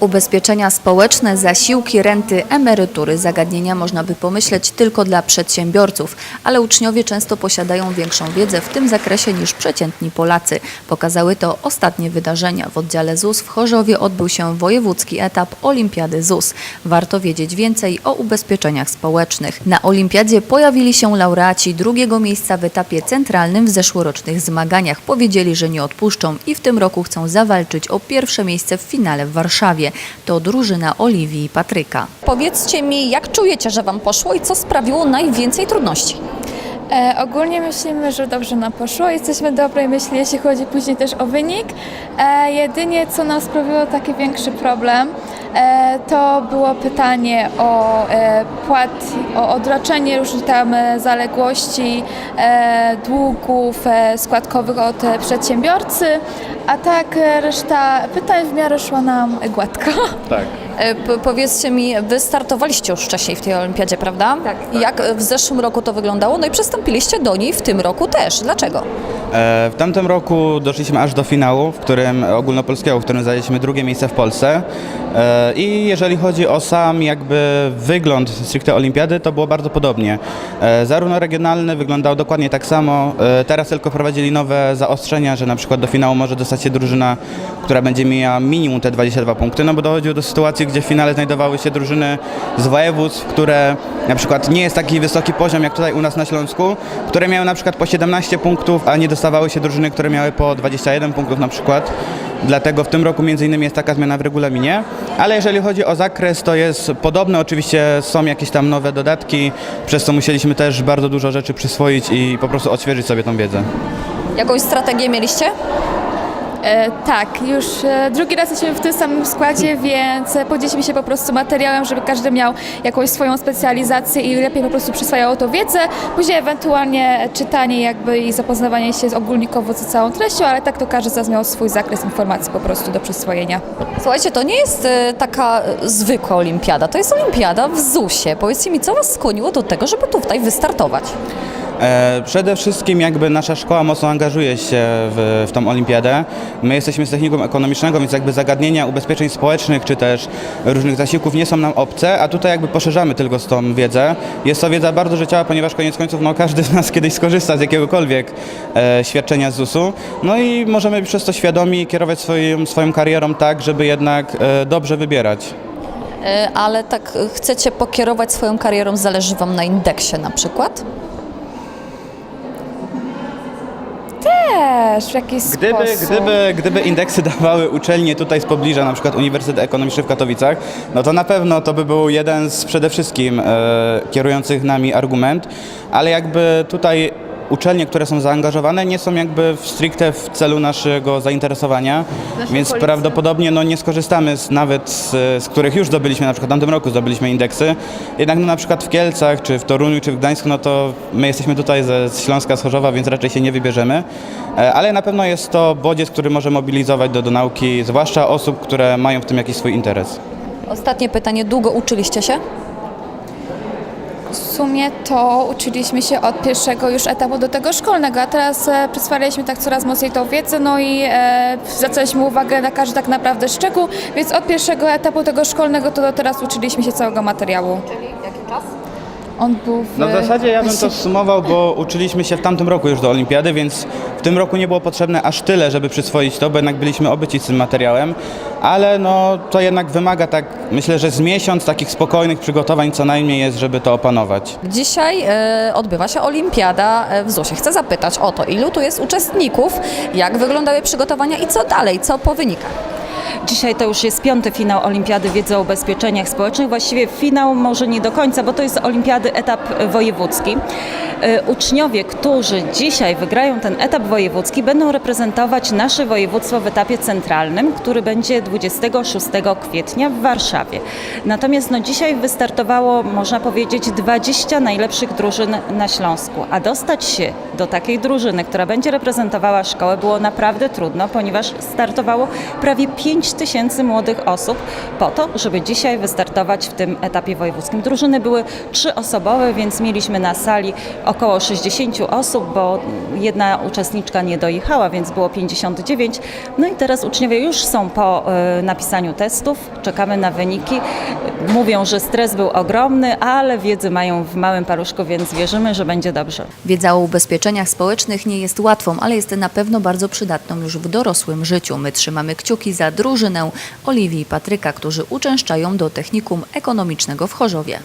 Ubezpieczenia społeczne, zasiłki, renty, emerytury, zagadnienia można by pomyśleć tylko dla przedsiębiorców, ale uczniowie często posiadają większą wiedzę w tym zakresie niż przeciętni Polacy. Pokazały to ostatnie wydarzenia. W oddziale ZUS w Chorzowie odbył się wojewódzki etap Olimpiady ZUS. Warto wiedzieć więcej o ubezpieczeniach społecznych. Na olimpiadzie pojawili się laureaci drugiego miejsca w etapie centralnym w zeszłorocznych zmaganiach. Powiedzieli, że nie odpuszczą i w tym roku chcą zawalczyć o pierwsze miejsce w finale w Warszawie. To drużyna Oliwii i Patryka. Powiedzcie mi, jak czujecie, że Wam poszło i co sprawiło najwięcej trudności? E, ogólnie myślimy, że dobrze nam poszło. Jesteśmy dobrej myśli, jeśli chodzi później też o wynik. E, jedynie co nam sprawiło taki większy problem, to było pytanie o e, płat, o odraczenie różnych tam e, zaległości, e, długów składkowych od przedsiębiorcy, a tak reszta pytań w miarę szła nam gładko. Tak. E, powiedzcie mi, Wy startowaliście już wcześniej w tej olimpiadzie, prawda? Tak. Jak w zeszłym roku to wyglądało? No i przystąpiliście do niej w tym roku też. Dlaczego? E, W tamtym roku doszliśmy aż do finału, w którym ogólnopolskiego, w którym zajęliśmy drugie miejsce w Polsce. E, I jeżeli chodzi o sam jakby wygląd stricte olimpiady, to było bardzo podobnie. E, Zarówno regionalny wyglądał dokładnie tak samo. E, Teraz tylko wprowadzili nowe zaostrzenia, że na przykład do finału może dostać się drużyna, która będzie miała minimum te 22 punkty, no bo dochodziło do sytuacji, gdzie w finale znajdowały się drużyny z województw, które na przykład nie jest taki wysoki poziom jak tutaj u nas na Śląsku, które miały na przykład po 17 punktów, a nie dostawały się drużyny, które miały po 21 punktów na przykład. Dlatego w tym roku między innymi jest taka zmiana w regulaminie, ale jeżeli chodzi o zakres, to jest podobne. Oczywiście są jakieś tam nowe dodatki, przez co musieliśmy też bardzo dużo rzeczy przyswoić i po prostu odświeżyć sobie tą wiedzę. Jakąś strategię mieliście? E, tak, już e, drugi raz jesteśmy w tym samym składzie, więc e, podzieliliśmy się po prostu materiałem, żeby każdy miał jakąś swoją specjalizację i lepiej po prostu przyswajało to wiedzę. Później ewentualnie czytanie jakby i zapoznawanie się z ogólnikowo z całą treścią, ale tak to każdy z nas miał swój zakres informacji po prostu do przyswojenia. Słuchajcie, to nie jest taka zwykła olimpiada, to jest olimpiada w ZUS-ie. Powiedzcie mi, co Was skłoniło do tego, żeby tutaj wystartować? E, Przede wszystkim jakby nasza szkoła mocno angażuje się w, w tą olimpiadę. My jesteśmy z technikum ekonomicznego, więc jakby zagadnienia ubezpieczeń społecznych czy też różnych zasiłków nie są nam obce, a tutaj jakby poszerzamy tylko z tą wiedzę. Jest to wiedza bardzo życiowa, ponieważ koniec końców no, każdy z nas kiedyś skorzysta z jakiegokolwiek e, świadczenia z ZUS-u. No i możemy przez to świadomi kierować swoją, swoją karierą tak, żeby jednak e, dobrze wybierać. E, Ale tak e, chcecie pokierować swoją karierą, zależy Wam na indeksie na przykład? Też w jakiś Gdyby, sposób. gdyby, gdyby indeksy dawały uczelnie tutaj z pobliża, na przykład Uniwersytet Ekonomiczny w Katowicach, no to na pewno to by był jeden z przede wszystkim e, kierujących nami argument, ale jakby tutaj uczelnie, które są zaangażowane, nie są jakby w stricte w celu naszego zainteresowania, więc prawdopodobnie no, nie skorzystamy z, nawet z, z których już zdobyliśmy, na przykład w tamtym roku zdobyliśmy indeksy, jednak no, na przykład w Kielcach, czy w Toruniu, czy w Gdańsku, no to my jesteśmy tutaj ze z Śląska, z Chorzowa, więc raczej się nie wybierzemy, E, ale na pewno jest to bodziec, który może mobilizować do, do nauki, zwłaszcza osób, które mają w tym jakiś swój interes. Ostatnie pytanie, długo uczyliście się? W sumie to uczyliśmy się od pierwszego już etapu do tego szkolnego, a teraz e, przyswajaliśmy tak coraz mocniej tą wiedzę, no i e, zwracaliśmy uwagę na każdy tak naprawdę szczegół, więc od pierwszego etapu tego szkolnego to do teraz uczyliśmy się całego materiału. Czyli jaki czas? On był w... No w zasadzie ja bym to sumował, bo uczyliśmy się w tamtym roku już do olimpiady, więc w tym roku nie było potrzebne aż tyle, żeby przyswoić to, bo jednak byliśmy obyci z tym materiałem, ale no to jednak wymaga tak, myślę, że z miesiąc takich spokojnych przygotowań co najmniej jest, żeby to opanować. Dzisiaj e, odbywa się olimpiada e, w ZUS-ie. Chcę zapytać o to, ilu tu jest uczestników, jak wyglądały przygotowania i co dalej, co po wynikach? Dzisiaj to już jest piąty finał Olimpiady Wiedzy o Ubezpieczeniach Społecznych. Właściwie finał może nie do końca, bo to jest Olimpiady etap wojewódzki. E, Uczniowie, którzy dzisiaj wygrają ten etap wojewódzki, będą reprezentować nasze województwo w etapie centralnym, który będzie 26 kwietnia w Warszawie. Natomiast no, dzisiaj wystartowało, można powiedzieć, 20 najlepszych drużyn na Śląsku, a dostać się do takiej drużyny, która będzie reprezentowała szkołę, było naprawdę trudno, ponieważ startowało prawie 5 tysięcy młodych osób po to, żeby dzisiaj wystartować w tym etapie wojewódzkim. Drużyny były trzyosobowe, więc mieliśmy na sali około 60 osób, bo jedna uczestniczka nie dojechała, więc było 59. No i teraz uczniowie już są po e, napisaniu testów, czekamy na wyniki. Mówią, że stres był ogromny, ale wiedzy mają w małym paluszku, więc wierzymy, że będzie dobrze. Wiedza o ubezpieczeniach społecznych nie jest łatwą, ale jest na pewno bardzo przydatną już w dorosłym życiu. My trzymamy kciuki za drużynę Oliwii i Patryka, którzy uczęszczają do technikum ekonomicznego w Chorzowie.